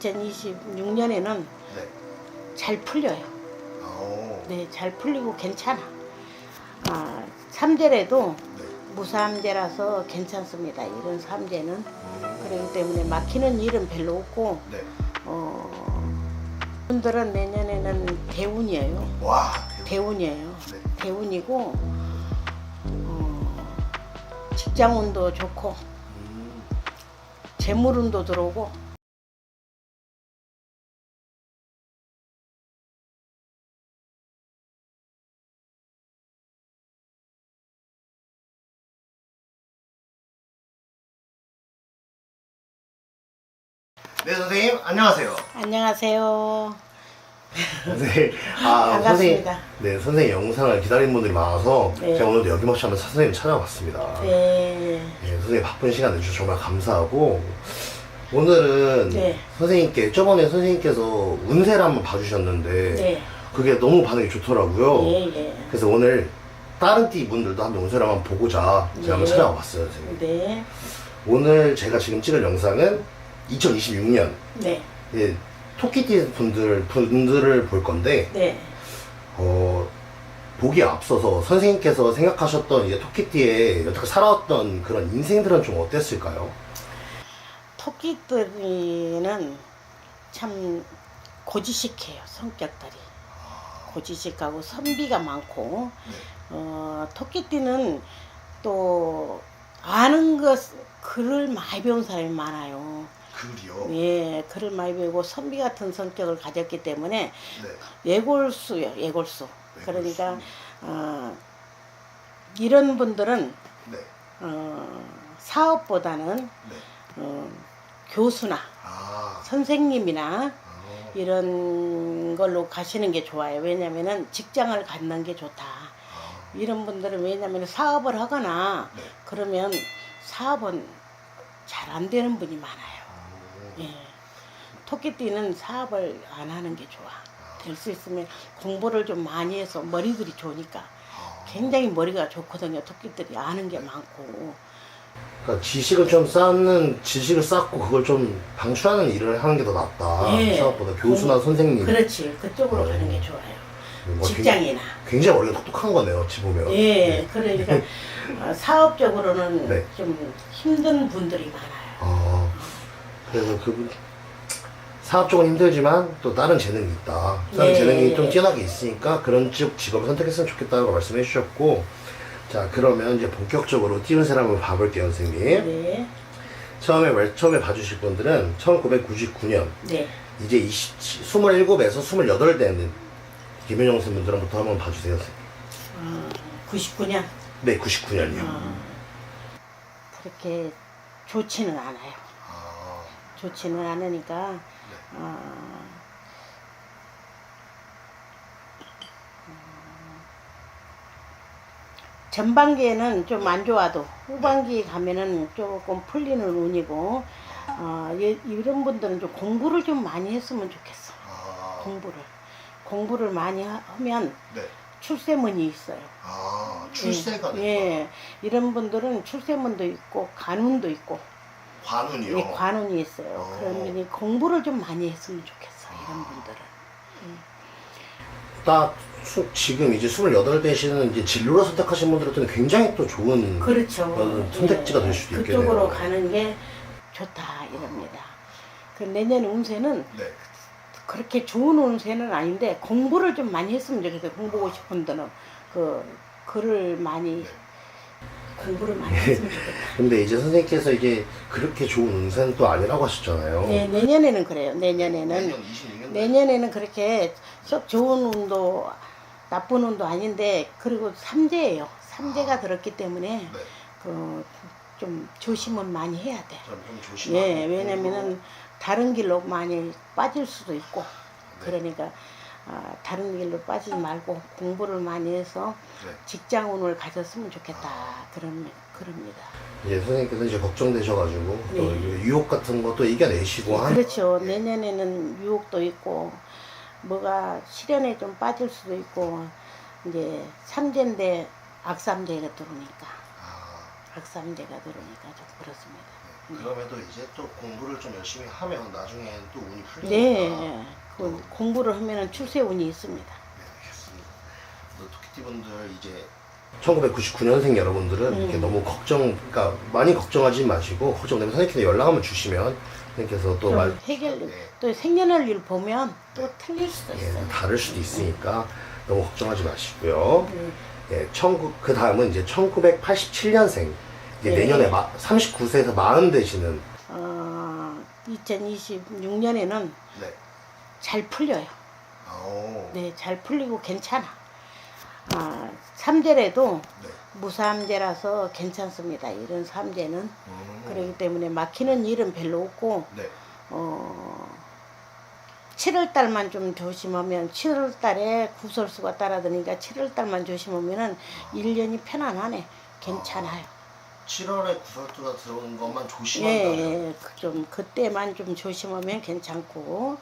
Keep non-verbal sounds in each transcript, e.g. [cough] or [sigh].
2026년에는 네. 잘 풀려요. 오. 네, 잘 풀리고 괜찮아. 아, 삼재래도 네. 무삼재라서 괜찮습니다. 이런 삼재는. 음. 그렇기 때문에 막히는 일은 별로 없고, 네. 어, 분들은 내년에는 대운이에요. 와. 대운이에요. 네. 대운이고, 어, 직장운도 좋고, 음. 재물운도 들어오고, 네 선생님 안녕하세요. 안녕하세요. 네. 아, 선생님. 반갑습니다. 네 선생님 영상을 기다리는 분들이 많아서 네. 제가 오늘도 여기마치 한번 선생님 찾아왔습니다. 네. 네, 선생님 바쁜 시간 내주셔서 정말 감사하고 오늘은 네. 선생님께 저번에 선생님께서 운세를 한번 봐주셨는데 네. 그게 너무 반응이 좋더라고요. 예, 예. 그래서 오늘 다른 띠 분들도 한번 운세를 한번 보고자 제가 한번 네. 찾아와 봤어요, 선생님. 네. 오늘 제가 지금 찍을 영상은 2026년 네. 예, 토끼띠 분들 분들을 볼 건데 네. 어, 보기에 앞서서 선생님께서 생각하셨던 이제 토끼띠에 여태까지 살아왔던 그런 인생들은 좀 어땠을까요? 토끼들이는 참 고지식해요 성격들이 고지식하고 선비가 많고 어, 토끼띠는 또 아는 것 글을 많이 배운 사람이 많아요. 글이요. 예, 글을 많이 배우고 선비 같은 성격을 가졌기 때문에 네. 예골수요, 예골수. 그러니까 어, 이런 분들은 네. 어, 사업보다는 네. 어, 교수나 아. 선생님이나 아. 이런 걸로 가시는 게 좋아요. 왜냐면은 직장을 갖는 게 좋다. 아. 이런 분들은 왜냐면 사업을 하거나 네. 그러면 사업은 잘 안 되는 분이 많아요. 오. 예. 토끼띠는 사업을 안 하는 게 좋아. 될 수 있으면 공부를 좀 많이 해서 머리들이 좋으니까 아. 굉장히 머리가 좋거든요. 토끼들이 아는 게 많고. 그러니까 지식을 좀 쌓는 지식을 쌓고 그걸 좀 방출하는 일을 하는 게 더 낫다. 예. 사업보다 교수나 선생님. 그렇지. 그쪽으로 어. 가는 게 좋아요. 뭐 직장이나. 굉장히, 굉장히 머리가 똑똑한 거네요. 어찌 보면. 예, 그러니까 [laughs] 어, 사업적으로는 네. 좀 힘든 분들이 많아요. 아, 그래서 그분 사업 쪽은 힘들지만 또 다른 재능이 있다. 다른 네. 재능이 좀 뛰어나게 있으니까 그런 쪽 직업을 선택했으면 좋겠다고 말씀해 주셨고, 자 그러면 이제 본격적으로 띄운 사람 한번 봐볼게요, 선생님. 네, 처음에 말- 처음에 봐주실 분들은 1999년 네, 이제 20, 27에서 28 되는 김현영 선생님들부터 한번 봐주세요. 선생님. 어, 99년 네, 99년이요. 어, 그렇게 좋지는 않아요. 아, 좋지는 않으니까 네. 어, 전반기에는 좀 안 좋아도 후반기 가면은 조금 풀리는 운이고 어, 이- 이런 분들은 좀 공부를 좀 많이 했으면 좋겠어. 아, 공부를 공부를 많이 하- 하면 네. 출세문이 있어요. 아, 예, 예, 이런 분들은 출세문도 있고 간운도 있고 관운이요. 예, 관운이 있어요. 어. 그러면 공부를 좀 많이 했으면 좋겠어 이런 분들은. 딱 수- 지금 이제 28 되시는 이제 진로를 선택하신 분들한테는 굉장히 또 좋은 그렇죠. 어, 선택지가 될 수도 그쪽으로 있겠네요. 가는 게 좋다 이럽니다. 그 내년 운세는 네. 그렇게 좋은 운세는 아닌데 공부를 좀 많이 했으면 좋겠어요. 공부하고 싶은 분들은 그 글을 많이 네. 공부를 많이 했으면 좋겠다. 근데 이제 선생님께서 이제 그렇게 좋은 운세는 또 아니라고 하셨잖아요. 네, 내년에는 그래요. 내년에는 26년 내년에는 그렇게 썩 좋은 운도 나쁜 운도 아닌데 그리고 삼재예요. 삼재가 아. 들었기 때문에 네. 그 좀 조심은 많이 해야 돼. 좀 조심하고 예, 왜냐면은 다른 길로 많이 빠질 수도 있고 네. 그러니까 아, 다른 길로 빠지지 말고 공부를 많이 해서 네. 직장 운을 가졌으면 좋겠다. 그런 그럽니다. 이제 선생님께서 이제 걱정되셔가지고 또 네. 이제 유혹 같은 것도 이겨내시고 한 그렇죠. 예. 내년에는 유혹도 있고 뭐가 시련에 좀 빠질 수도 있고 이제 삼재인데 악삼재가 들어오니까 아, 악삼재가 들어오니까 좀 그렇습니다. 그럼에도 이제 또 공부를 좀 열심히 하면 나중에 또 운이 풀리니까. 네, 그 공부를 하면은 출세 운이 있습니다. 네, 알겠습니다. 또 토끼띠 분들 이제 1999년생 여러분들은 음. 이렇게 너무 걱정, 그러니까 많이 걱정하지 마시고 걱정되면 선생님께 연락 한번 주시면 선생님께서 또좀 말, 해결, 네. 또 생년월 일 보면 또 틀릴 수도 예, 있어요. 다를 수도 있으니까 너무 걱정하지 마시고요. 네. 예, 19, 그 다음은 이제 1987년생. 네. 내년에 마, 39세에서 40 되시는. 어, 2026년에는 네. 잘 풀려요. 오. 네, 잘 풀리고 괜찮아. 아, 삼재래도 네. 무삼재라서 괜찮습니다. 이런 삼재는. 음. 그렇기 때문에 막히는 일은 별로 없고, 네. 어, 7월 달만 좀 조심하면, 7월 달에 구설수가 따라드니까 7월 달만 조심하면은 1년이 편안하네. 괜찮아요. 7월에 구설투가 들어오는 것만 예, 조심한다면. 예, 그 좀, 그때만 좀 조심하면 괜찮고,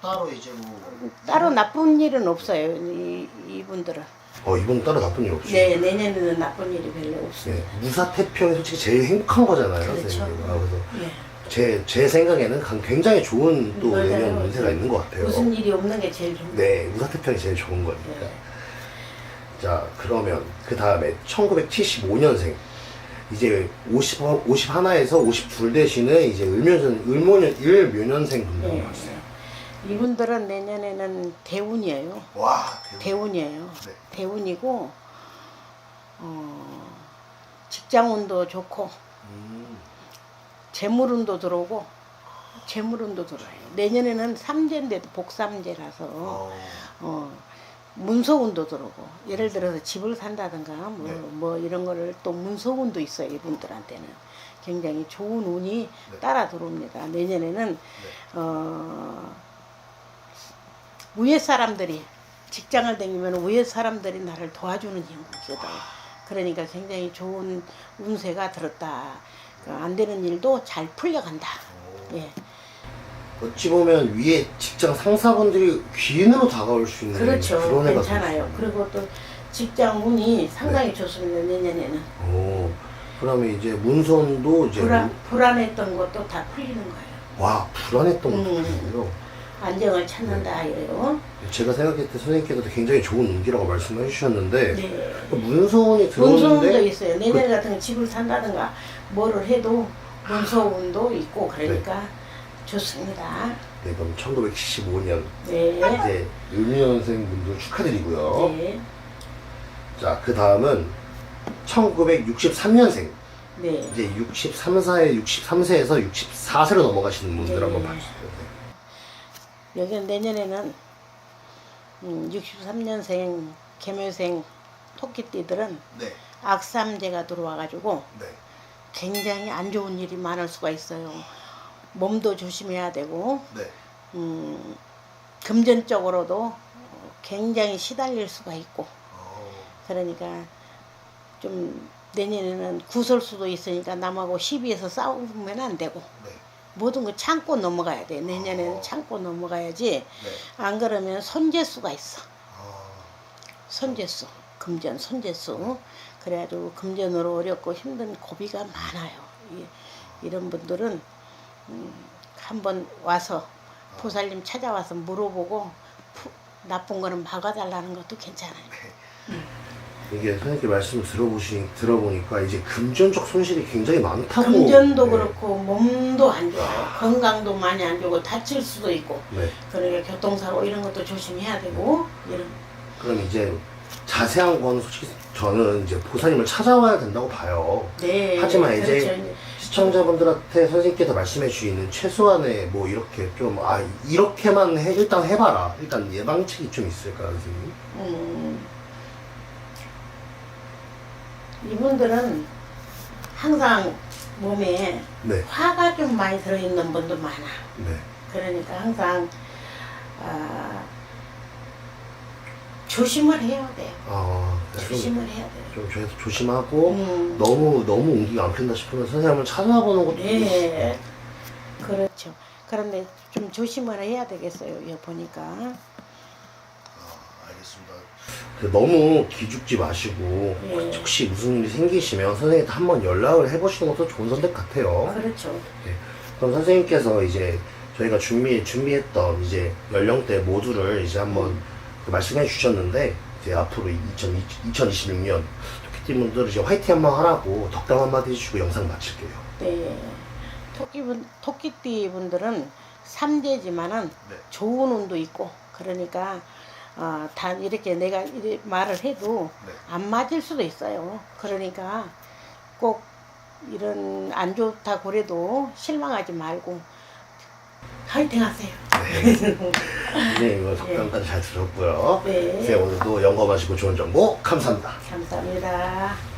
따로 이제 뭐. 따로 나쁜 일은 없어요. 이, 이분들은. 어, 이분 따로 나쁜 일 없이. 네, 내년에는 나쁜 일이 별로 없어요. 네. 무사 태평이 솔직히 제일 행복한 거잖아요. 그렇죠. 선생님. 아, 그래서 예. 제, 제 생각에는 강- 굉장히 좋은 또 맞아요. 내년 운세가 있는 것 같아요. 무슨 일이 없는 게 제일 좋은 네, 무사 태평이 제일 좋은 거니까. 네. 자, 그러면 그 다음에 1975년생. 이제 50, 51에서 52 되시는 이제 을묘년, 을묘년, 을묘년생 분들 네. 봤어요. 이분들은 내년에는 대운이에요. 와, 대박. 대운 이에요. 네. 대운이고 어, 직장운도 좋고 음, 재물운도 들어오고 재물운도 들어와요. 내년에는 삼재인데도 복삼재라서 어, 어, 문서운도 들어오고 예를 들어서 집을 산다든가 뭐, 네. 뭐 이런 거를 또 문서운도 있어요 이분들한테는 굉장히 좋은 운이 네. 따라 들어옵니다 내년에는 네. 어, 위에 사람들이 직장을 다니면 위에 사람들이 나를 도와주는 인구거든 그러니까 굉장히 좋은 운세가 들었다 그안 되는 일도 잘 풀려간다 오. 예 어찌 보면 위에 직장 상사분들이 귀인으로 다가올 수 있는 그렇죠 그런 애가 괜찮아요 그리고 또 직장 운이 상당히 좋습니다 내년에는 오, 어, 그러면 이제 문선도 이제 불안, 불안했던 것도 다 풀리는 거예요. 와 불안했던 것도 음. 있고요. 안정을 찾는다 이래요. 제가 생각했을 때 선생님께서도 굉장히 좋은 운기라고 말씀해 주셨는데 네. 문서운이 문서운도 들어오는데 있어요. 내년 같은 거 집을 산다든가 뭐를 해도 문서운도 있고 그러니까 좋습니다. 네, 그럼 1975년 네. 이제 을미년생 분들 축하드리고요. 네. 자, 그 다음은 1963년생. 네. 이제 63사에 63세에서 64세로 넘어가시는 분들 네. 한번 봐주세요. 여기는 내년에는 음, 63년생 개묘생 토끼띠들은 네. 악삼재가 들어와가지고 네. 굉장히 안 좋은 일이 많을 수가 있어요. 몸도 조심해야 되고 네. 음, 금전적으로도 굉장히 시달릴 수가 있고. 어, 그러니까 좀 내년에는 구설수도 있으니까 남하고 시비해서 싸우면 안 되고. 네. 모든 거 참고 넘어가야 돼. 내년에는 어. 참고 넘어가야지 네. 안 그러면 손재수가 있어. 아, 손재수 금전 손재수. 그래가지고 금전으로 어렵고 힘든 고비가 많아요. 이, 이런 분들은 음, 한번 와서 보살님 찾아와서 물어보고 푸- 나쁜 거는 막아달라는 것도 괜찮아요 이게 선생님께 말씀 들어보시 들어보니까 이제 금전적 손실이 굉장히 많다고. 금전도 네. 그렇고 몸도 안 좋아요 건강도 많이 안 좋고 다칠 수도 있고 네. 그러니까 교통사고 이런 것도 조심해야 되고 이런 그럼 이제 자세한 건 솔직히 저는 이제 보살님을 찾아와야 된다고 봐요. 네 하지만 이제 그렇죠. 시청자분들한테 선생님께서 말씀해 주시는 최소한의 뭐 이렇게 좀 아 이렇게만 해 일단 해봐라 일단 예방책이 좀 있을까요 선생님? 음, 이분들은 항상 몸에 네, 화가 좀 많이 들어있는 분도 많아. 네, 그러니까 항상 아, 조심을 해야 돼요. 아, 좀, 조심을 해야 돼요. 좀 저희도 조심하고 음, 너무 너무 옮기가 안 핀다 싶으면 선생님을 찾아보는 것도 네, 그렇죠. 그런데 좀 조심을 해야 되겠어요. 여기 보니까. 아, 알겠습니다. 그 너무 기죽지 마시고 예. 혹시 무슨 일이 생기시면 선생님한테 한번 연락을 해보시는 것도 좋은 선택 같아요. 그렇죠. 그럼 선생님께서 이제 저희가 준비 준비했던 이제 연령대 모두를 이제 한번 그 말씀해 주셨는데 이제 앞으로 2026년 토끼띠 분들 이제 화이팅 한번 하라고 덕담 한마디 해주시고 영상 마칠게요. 네. 토끼분, 토끼띠 분들은 삼재지만은 네. 좋은 운도 있고, 그러니까, 어, 다 이렇게 내가 이래 말을 해도 네. 안 맞을 수도 있어요. 그러니까 꼭 이런 안 좋다고 그래도 실망하지 말고, 화이팅 하세요. 선생님 이거 덕담까지 잘 들었고요. 네. 선생님 오늘도 영감하시고 좋은 정보 감사합니다. 감사합니다.